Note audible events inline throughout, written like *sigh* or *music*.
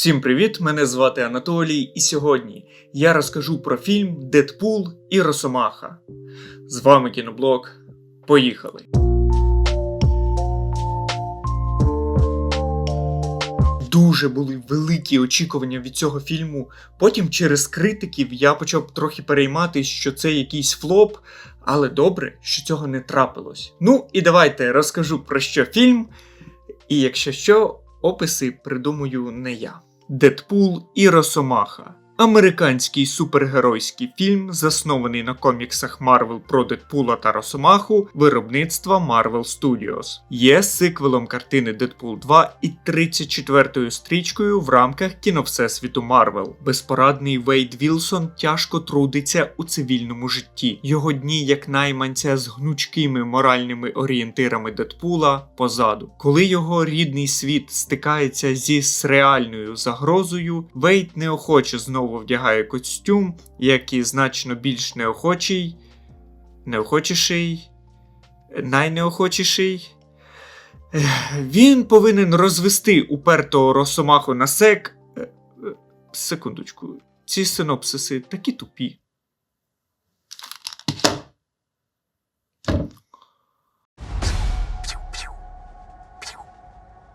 Всім привіт! Мене звати Анатолій, і сьогодні я розкажу про фільм Дедпул і Росомаха. З вами кіноблог. Поїхали! Дуже були великі очікування від цього фільму. Потім через критиків я почав трохи перейматись, що це якийсь флоп, але добре, що цього не трапилось. Ну і давайте розкажу про що фільм. І якщо що, описи придумую не я. Дедпул і Росомаха. Американський супергеройський фільм, заснований на коміксах Марвел про Дедпула та Росомаху, виробництва Marvel Studios. Є сиквелом картини Дедпул 2 і 34-ю стрічкою в рамках кіновсесвіту Марвел. Безпорадний Вейд Вілсон тяжко трудиться у цивільному житті. Його дні як найманця з гнучкими моральними орієнтирами Дедпула позаду. Коли його рідний світ стикається зі среальною загрозою, Вейд неохоче знову вдягає костюм, як і значно більш неохочий, неохочіший, найнеохочіший. Він повинен розвести упертого росомаху на сек. Секундочку, ці синопсиси такі тупі.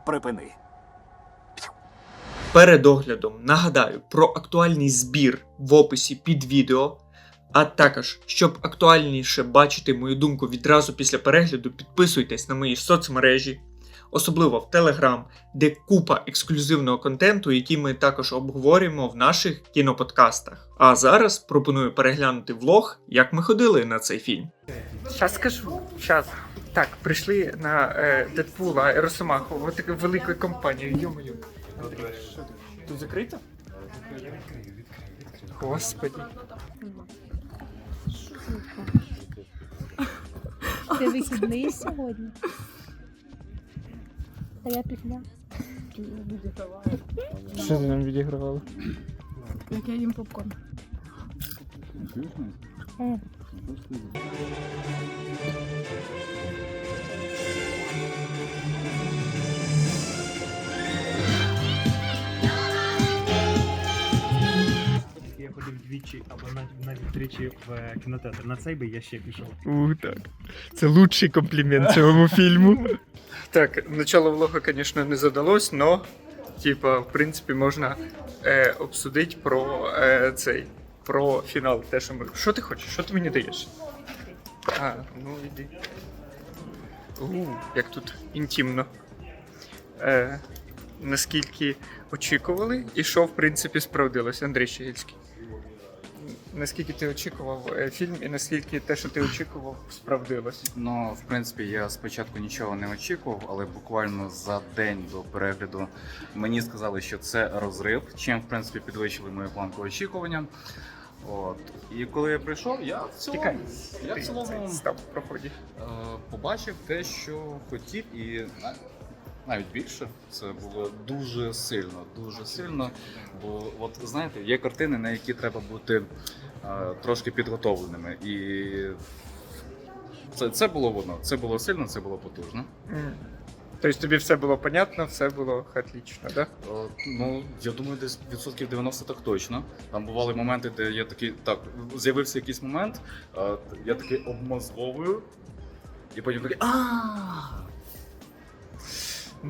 Припини. Перед оглядом нагадаю про актуальний збір в описі під відео. А також, щоб актуальніше бачити мою думку відразу після перегляду, підписуйтесь на мої соцмережі, особливо в Telegram, де купа ексклюзивного контенту, який ми також обговорюємо в наших кіноподкастах. А зараз пропоную переглянути влог, як ми ходили на цей фільм. Зараз скажу. Зараз. Так, прийшли на е, Дедпула Росомаху. Ось таку велику компанію. Йо-моє. Тут закрито? Господи. Ти вихідний сьогодні? А я пікня. Що ти нам відігравала? Як я їм попкорн. Е, Я ходив двічі або навіть, навіть тричі в е, кінотеатр. На цей би я ще пішов. Ух, так. Це лучший комплімент цьому *laughs* фільму. Так, начало влога, звісно, не задалось, но, типа, в принципі, можна е, обсудити про е, цей. Про фінал, те, що ми. Що ти хочеш? Що ти мені даєш? А, ну іди. У, як тут інтимно. Е, наскільки очікували, і що, в принципі, справдилось, Андрій Щегільський. Наскільки ти очікував е, фільм, і наскільки те, що ти очікував, справдилось? Ну, в принципі, я спочатку нічого не очікував, але буквально за день до перегляду мені сказали, що це розрив, чим в принципі підвищили мою планку очікування. От. І коли я прийшов, я в цілому, Тікай. я в цілому став проході. е, побачив те, що хотів, і навіть більше це було дуже сильно, дуже сильно. Бо, от знаєте, є картини, на які треба бути е, трошки підготовленими. І це, це було воно. Це було сильно, це було потужно. Тобто тобі все було понятно, все було отлично, да? Е, Ну, я думаю, десь відсотків 90 так точно. Там бували моменти, де я такий, так, з'явився якийсь момент, е, я такий обмозговую, і потім такий а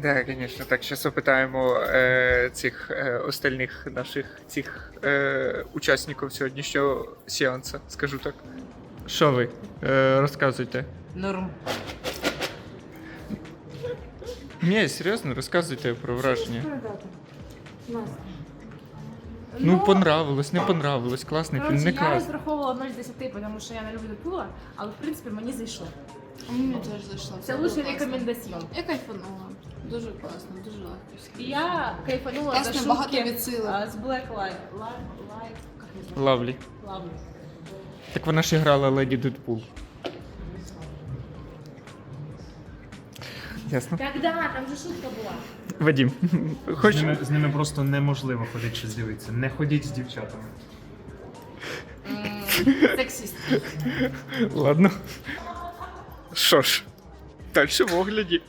Да, звісно. Так, зараз опитаємо е, цих е, остальних наших цих е, учасників сьогоднішнього сеансу, скажу так. Що ви? Е, розказуйте. Норм. Ні, серйозно, розказуйте про враження. Ну, понравилось, не понравилось, класний фільм, Коротше, не я класний. розраховувала 0 з 10, тому що я не люблю Дедпула, але в принципі мені зайшло. Мені теж зайшло. Це лучший рекомендаціон. Я кайфанула. Дуже класно, дуже легко. І я кайфанула Класно, за багато шутки від сили. а, з Black як не знаю. Лавлі. Так вона ж грала Леді Дедпул. Ясно. Так, да, там же шутка була. Вадим, З хочеш? ними, з ними просто неможливо ходити щось дивитися. Не ходіть з дівчатами. Сексіст. Ладно. Що ж, далі в огляді.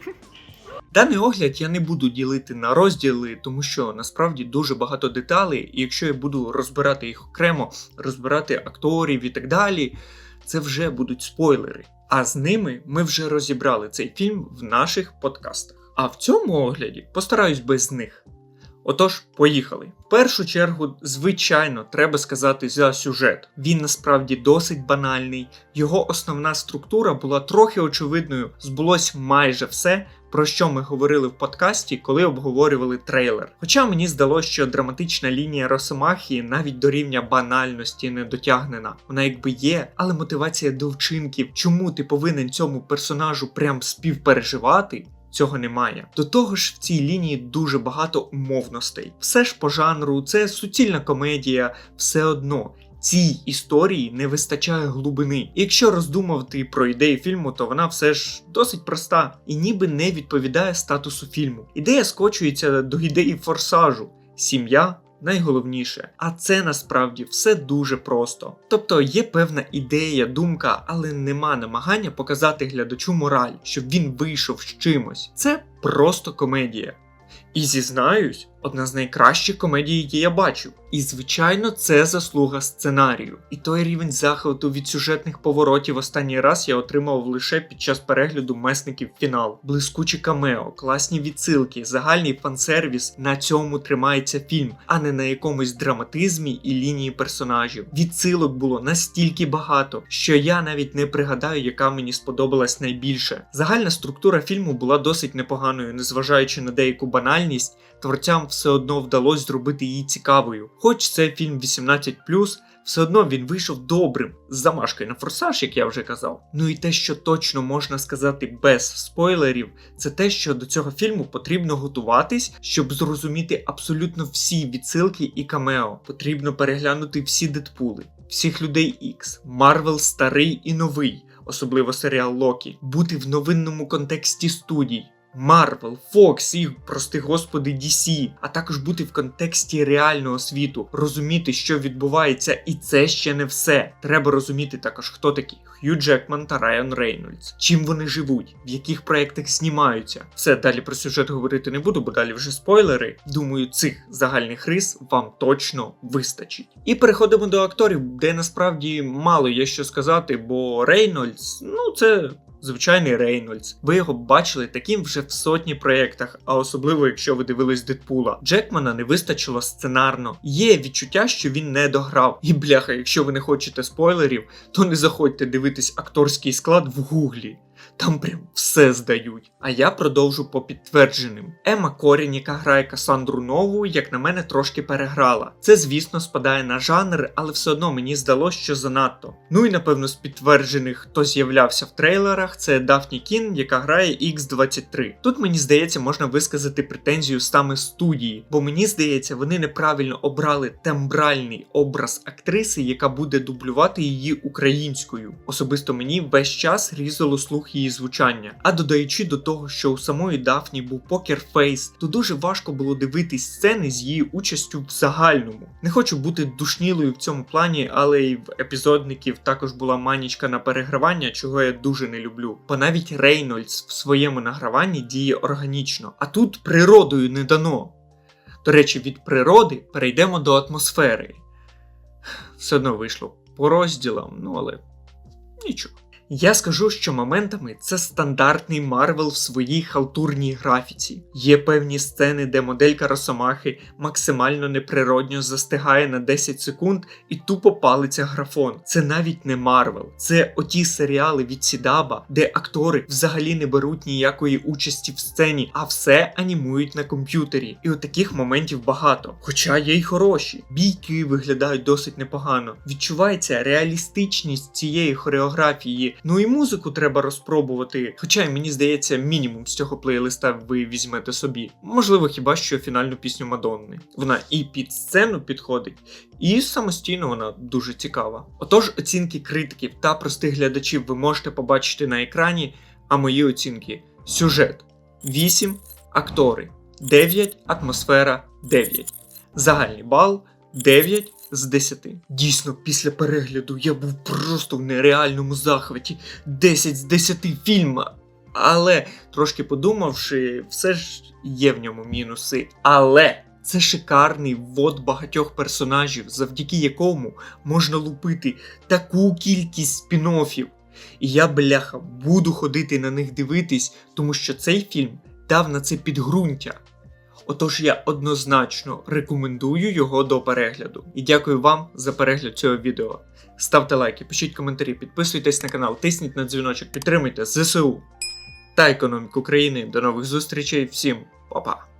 Даний огляд я не буду ділити на розділи, тому що насправді дуже багато деталей, і якщо я буду розбирати їх окремо, розбирати акторів і так далі, це вже будуть спойлери. А з ними ми вже розібрали цей фільм в наших подкастах. А в цьому огляді постараюсь без них. Отож, поїхали. В першу чергу, звичайно, треба сказати за сюжет. Він насправді досить банальний. Його основна структура була трохи очевидною. Збулось майже все, про що ми говорили в подкасті, коли обговорювали трейлер. Хоча мені здалося, що драматична лінія Росомахії навіть до рівня банальності не дотягнена. Вона якби є, але мотивація до вчинків, чому ти повинен цьому персонажу прям співпереживати. Цього немає. До того ж, в цій лінії дуже багато умовностей. Все ж по жанру, це суцільна комедія, все одно. Цій історії не вистачає глибини. Якщо роздумувати про ідею фільму, то вона все ж досить проста і ніби не відповідає статусу фільму. Ідея скочується до ідеї форсажу: сім'я. Найголовніше, а це насправді все дуже просто. Тобто є певна ідея, думка, але нема намагання показати глядачу мораль, щоб він вийшов з чимось. Це просто комедія. І зізнаюсь, одна з найкращих комедій, які я бачив. І звичайно, це заслуга сценарію. І той рівень захвату від сюжетних поворотів останній раз я отримав лише під час перегляду месників фінал. Блискучі камео, класні відсилки, загальний фансервіс. На цьому тримається фільм, а не на якомусь драматизмі і лінії персонажів. Відсилок було настільки багато, що я навіть не пригадаю, яка мені сподобалась найбільше. Загальна структура фільму була досить непоганою, незважаючи на деяку банальність. Творцям все одно вдалося зробити її цікавою. Хоч це фільм 18+, все одно він вийшов добрим, з замашкою на форсаж, як я вже казав. Ну і те, що точно можна сказати без спойлерів, це те, що до цього фільму потрібно готуватись, щоб зрозуміти абсолютно всі відсилки і камео. Потрібно переглянути всі Дедпули, всіх людей Ікс, Марвел старий і новий, особливо серіал Локі, бути в новинному контексті студій. Марвел, Фокс і, прости господи, DC, а також бути в контексті реального світу, розуміти, що відбувається, і це ще не все. Треба розуміти також, хто такі Хью Джекман та Райан Рейнольдс, чим вони живуть, в яких проєктах знімаються. Все далі про сюжет говорити не буду, бо далі вже спойлери. Думаю, цих загальних рис вам точно вистачить. І переходимо до акторів, де насправді мало є що сказати, бо Рейнольдс, ну це. Звичайний Рейнольдс. Ви його бачили таким вже в сотні проєктах, а особливо якщо ви дивились Дедпула. Джекмана не вистачило сценарно. Є відчуття, що він не дограв. І бляха, якщо ви не хочете спойлерів, то не заходьте дивитись акторський склад в гуглі. Там прям все здають. А я продовжу по підтвердженим. Ема Корін, яка грає Касандру Нову, як на мене, трошки переграла. Це, звісно, спадає на жанр, але все одно мені здалося, що занадто. Ну і напевно з підтверджених, хто з'являвся в трейлерах, це Дафні Кін, яка грає X23. Тут мені здається, можна висказати претензію саме студії, бо мені здається, вони неправильно обрали тембральний образ актриси, яка буде дублювати її українською. Особисто мені весь час різало слух її звучання. А додаючи до того, що у самої Дафні був покерфейс, то дуже важко було дивитись сцени з її участю в загальному. Не хочу бути душнілою в цьому плані, але й в епізодників також була манічка на перегравання, чого я дуже не люблю. Бо навіть Рейнольдс в своєму награванні діє органічно, а тут природою не дано. До речі, від природи перейдемо до атмосфери. Все одно вийшло по розділам, ну але нічого. Я скажу, що моментами це стандартний Марвел в своїй халтурній графіці. Є певні сцени, де моделька Росомахи максимально неприродньо застигає на 10 секунд і тупо палиться графон. Це навіть не Марвел, це оті серіали від Сідаба, де актори взагалі не беруть ніякої участі в сцені, а все анімують на комп'ютері. І от таких моментів багато. Хоча є й хороші. Бійки виглядають досить непогано. Відчувається реалістичність цієї хореографії. Ну і музику треба розпробувати. Хоча мені здається, мінімум з цього плейлиста ви візьмете собі. Можливо, хіба що фінальну пісню Мадонни. Вона і під сцену підходить, і самостійно вона дуже цікава. Отож, оцінки критиків та простих глядачів ви можете побачити на екрані, а мої оцінки: сюжет 8, актори 9, атмосфера 9. Загальний бал 9 з 10. Дійсно, після перегляду я був просто в нереальному захваті. 10 з 10 фільма. Але трошки подумавши, все ж є в ньому мінуси. Але це шикарний ввод багатьох персонажів, завдяки якому можна лупити таку кількість спін-оффів. І я, бляха, буду ходити на них дивитись, тому що цей фільм дав на це підґрунтя. Отож я однозначно рекомендую його до перегляду. І дякую вам за перегляд цього відео. Ставте лайки, пишіть коментарі, підписуйтесь на канал, тисніть на дзвіночок, підтримуйте ЗСУ та економіку країни. До нових зустрічей, всім па-па!